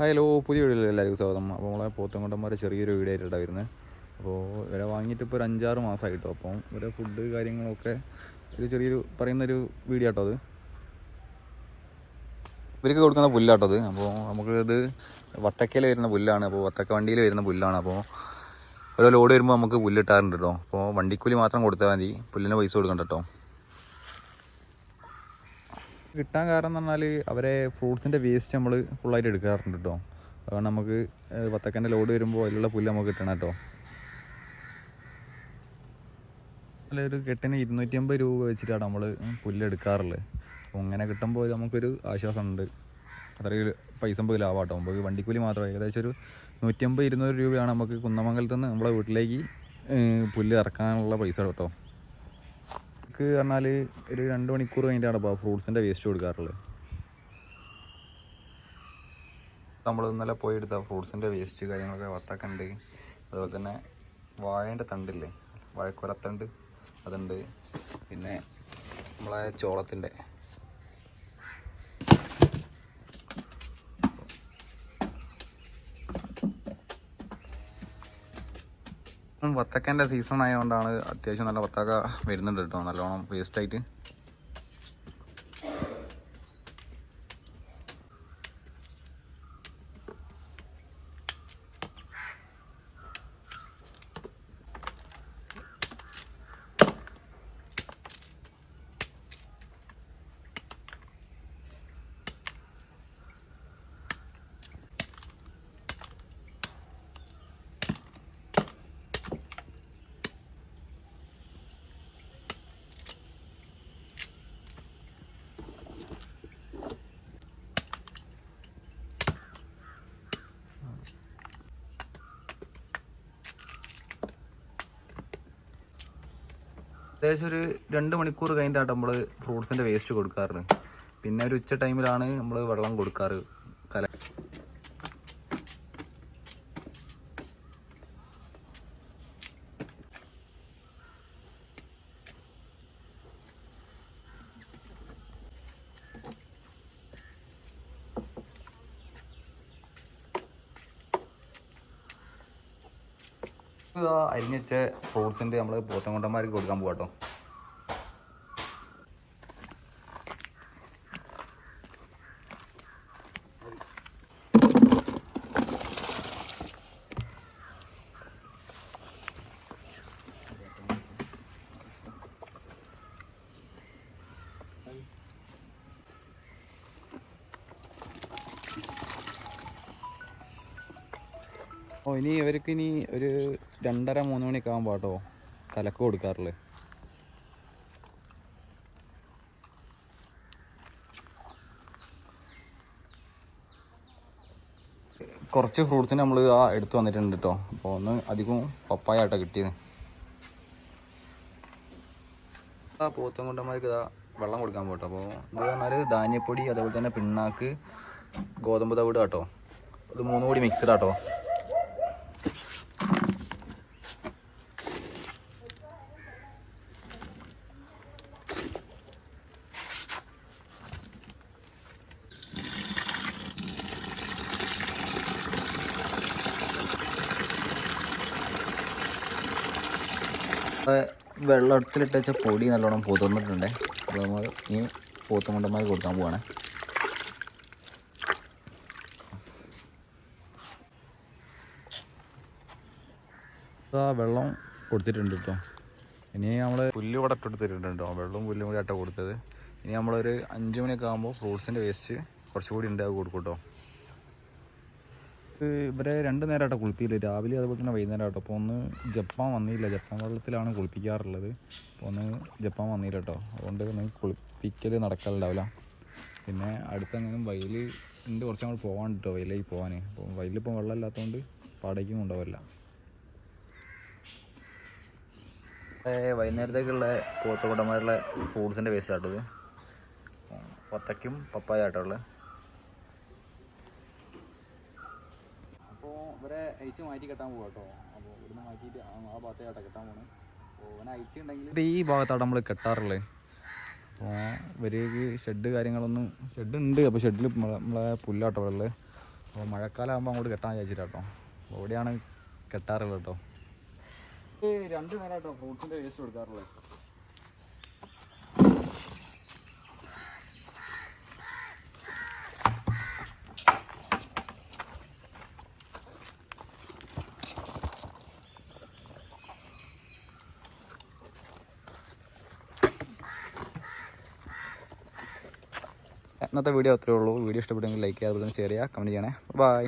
Hello പുതിയ വീഡിയോയിൽ എല്ലാവർക്കും സ്വാഗതം. അപ്പോൾ നമ്മളെ പോത്തങ്കോട്ടന്മാരെ ചെറിയൊരു വീഡിയോ ആയിട്ടാണ് വരുന്നത് അപ്പോൾ ഇവരെ വാങ്ങിയിട്ട് ഇപ്പോൾ ഒരു അഞ്ചാറ് മാസമായിട്ടോ അപ്പം ഇവരെ ഫുഡ് കാര്യങ്ങളൊക്കെ ഒരു ചെറിയൊരു പറയുന്നൊരു വീഡിയോ ആട്ടോ അത്. ഇവർക്ക് കൊടുക്കുന്ന പുല്ലാട്ടോ അത്. അപ്പോൾ നമുക്കിത് ഇത് വത്തക്കയിൽ വരുന്ന പുല്ലാണ്. അപ്പോൾ വട്ടക്ക വണ്ടിയിൽ വരുന്ന പുല്ലാണ്. അപ്പോൾ ഓരോ ലോഡ് വരുമ്പോൾ നമുക്ക് പുല്ലിട്ടാറുണ്ട് കേട്ടോ അപ്പോൾ വണ്ടിക്കൂലി മാത്രം കൊടുത്താൽ മതി. പുല്ലിന് പൈസ കൊടുക്കണ്ട കേട്ടോ കിട്ടാൻ കാരണം എന്ന് പറഞ്ഞാൽ അവരെ ഫ്രൂട്ട്സിന്റെ വേസ്റ്റ് നമ്മൾ ഫുള്ളായിട്ട് എടുക്കാറുണ്ട് കേട്ടോ അതുകൊണ്ട് നമുക്ക് പത്തക്കന്റെ ലോഡ് വരുമ്പോൾ അതിലുള്ള പുല്ല് നമുക്ക് കിട്ടണം കേട്ടോ ഒരു കെട്ടിന് ഇരുന്നൂറ്റി അമ്പത് രൂപ വെച്ചിട്ടാണ് നമ്മൾ പുല്ല് എടുക്കാറുള്ളത് അപ്പോൾ അങ്ങനെ കിട്ടുമ്പോൾ നമുക്കൊരു ആശ്വാസമുണ്ട്. അത്രയും പൈസ നമുക്ക് ലാഭം കേട്ടോ നമുക്ക് വണ്ടിക്കൂലി മാത്രം ഏകദേശം ഒരു നൂറ്റമ്പത് ഇരുന്നൂറ് രൂപയാണ് നമുക്ക് കുന്നമംഗലത്ത് നിന്ന് നമ്മുടെ വീട്ടിലേക്ക് പുല്ല് ഇറക്കാനുള്ള പൈസ കേട്ടോ നമുക്ക് പറഞ്ഞാൽ ഒരു രണ്ട് മണിക്കൂർ കഴിഞ്ഞിട്ടാണ് ഇപ്പോൾ ഫ്രൂട്ട്സിന്റെ വേസ്റ്റ് കൊടുക്കാറുള്ളത്. നമ്മൾ ഇന്നലെ പോയി എടുത്ത ഫ്രൂട്ട്സിന്റെ വേസ്റ്റ് കാര്യങ്ങളൊക്കെ വത്തക്കുണ്ട് അതുപോലെ തന്നെ വാഴേന്റെ തണ്ടില്ലേ? വാഴക്കുരത്തണ്ട് അതുണ്ട്. പിന്നെ നമ്മളെ ചോളത്തിന്റെ വത്തക്കന്റെ സീസൺ ആയതുകൊണ്ടാണ് അത്യാവശ്യം നല്ല വത്തക്ക വരുന്നുണ്ട് കേട്ടോ. നല്ലോണം വേസ്റ്റ് ഏകദേശം ഒരു രണ്ട് മണിക്കൂർ കഴിഞ്ഞിട്ടാണ് നമ്മൾ ഫ്രൂട്ട്സിന്റെ വേസ്റ്റ് കൊടുക്കാറുണ്ട് പിന്നെ ഒരു ഉച്ച ടൈമിലാണ് നമ്മൾ വെള്ളം കൊടുക്കാറ്. ഇതാ അരിഞ്ഞച്ച ഫ്രൂട്ട്സിന്റെ നമ്മൾ പോത്തൻകുണ്ടന്മാർക്ക് കൊടുക്കാൻ പോകാട്ടോ ഓ ഇനി ഇവർക്ക് ഇനി ഒരു രണ്ടര മൂന്ന് മണിയൊക്കെ ആകുമ്പോൾ കേട്ടോ കലക്ക് കൊടുക്കാറുള്ളത് കുറച്ച് ഫ്രൂട്ട്സിന് നമ്മൾ ആ എടുത്തു വന്നിട്ടുണ്ട് കേട്ടോ അപ്പോൾ ഒന്ന് അധികവും പപ്പായ ആട്ടോ കിട്ടിയത്. ആ പോത്തും കൊണ്ടന്മാർക്ക് ഇതാ വെള്ളം കൊടുക്കാൻ പോട്ടോ. അപ്പോൾ ഇത് പറഞ്ഞാൽ ധാന്യപ്പൊടി അതേപോലെ തന്നെ പിണ്ണാക്ക് ഗോതമ്പ് തവിട് കേട്ടോ ഇത് മൂന്നും കൂടി മിക്സ്ഡ് ആട്ടോ വെള്ളത്തിലിട്ട് വെച്ച പൊടി നല്ലോണം പൊതിർന്നിട്ടുണ്ട്. അപ്പോൾ നമ്മൾ ഈ പോത്തുമുണ്ടന്മാർ കൊടുക്കാൻ പോവാണ്. വെള്ളം കൊടുത്തിട്ടുണ്ട് കേട്ടോ ഇനി നമ്മൾ പുല്ല് ഇവിടെ ഇട്ടെടുത്തിട്ടുണ്ട് കേട്ടോ വെള്ളവും പുല്ലും കൂടി ആട്ടോ കൊടുത്തത്. ഇനി നമ്മളൊരു അഞ്ച് മണിയൊക്കെ ആകുമ്പോൾ ഫ്രൂട്ട്സിന്റെ വേസ്റ്റ് കുറച്ചുകൂടി ഉണ്ടാക്കി കൊടുക്കും കേട്ടോ ഇവരെ രണ്ട് നേരമായിട്ടോ കുളിപ്പിക്കില്ല രാവിലെ അതുപോലെ തന്നെ വൈകുന്നേരമായിട്ടോ അപ്പോൾ ഒന്ന് ജപ്പാൻ വന്നില്ല. ജപ്പാൻ വെള്ളത്തിലാണ് കുളിപ്പിക്കാറുള്ളത്. അപ്പോൾ ഒന്ന് ജപ്പാൻ വന്നില്ല കേട്ടോ അതുകൊണ്ട് ഒന്ന് കുളിപ്പിക്കൽ നടക്കാറുണ്ടാവില്ല. പിന്നെ അടുത്തെങ്ങനെയും വയൽ ഉണ്ട് കുറച്ച് നമ്മൾ പോകാൻ കേട്ടോ വയലിലേക്ക് പോകാൻ അപ്പോൾ വയലിപ്പോൾ വെള്ളം ഇല്ലാത്തതുകൊണ്ട് പാടേക്കും കൊണ്ടുപോകില്ല വൈകുന്നേരത്തേക്കുള്ള പോത്തുകുടന്മാരുടെ ഫ്രൂട്ട്സിന്റെ വേസ്റ്റ് ആട്ടത് പത്തയ്ക്കും പപ്പായ ആട്ടോ ഉള്ളത് അപ്പോൾ ഇവരെ അയച്ച് മാറ്റി കെട്ടാൻ പോകാം കേട്ടോ അപ്പോൾ ഇവിടുന്ന് മാറ്റിയിട്ട് ആ ഭാഗത്തെ ഭാഗത്തേക്കാട്ടോ കെട്ടാൻ പോകണം ഓനെ അയച്ചിട്ടുണ്ടെങ്കിൽ ഈ ഭാഗത്താണ് നമ്മൾ കെട്ടാറുള്ളത് അപ്പോൾ ഇവർക്ക് ഷെഡ് കാര്യങ്ങളൊന്നും ഷെഡ് ഉണ്ട്. അപ്പോൾ ഷെഡിൽ നമ്മളെ പുല്ലാട്ടോ ഉള്ളത്. അപ്പോൾ മഴക്കാലം ആകുമ്പോൾ അങ്ങോട്ട് കെട്ടാൻ വിചാരിച്ചിട്ടാട്ടോ അപ്പോൾ ഇവിടെയാണ് കെട്ടാറുള്ളത് കേട്ടോ രണ്ട് നേരം കേട്ടോ ഫ്രൂട്ട്സിന്റെ വേസ്റ്റ് കൊടുക്കാറുള്ളത്. ഇന്നത്തെ വീഡിയോ അത്രേ ഉള്ളൂ. വീഡിയോ ഇഷ്ടപ്പെട്ടെങ്കിൽ ലൈക്ക് ചെയ്യുക അതുപോലെ ഷെയർ ചെയ്യുക കമന്റ് ചെയ്യണേ. ബൈ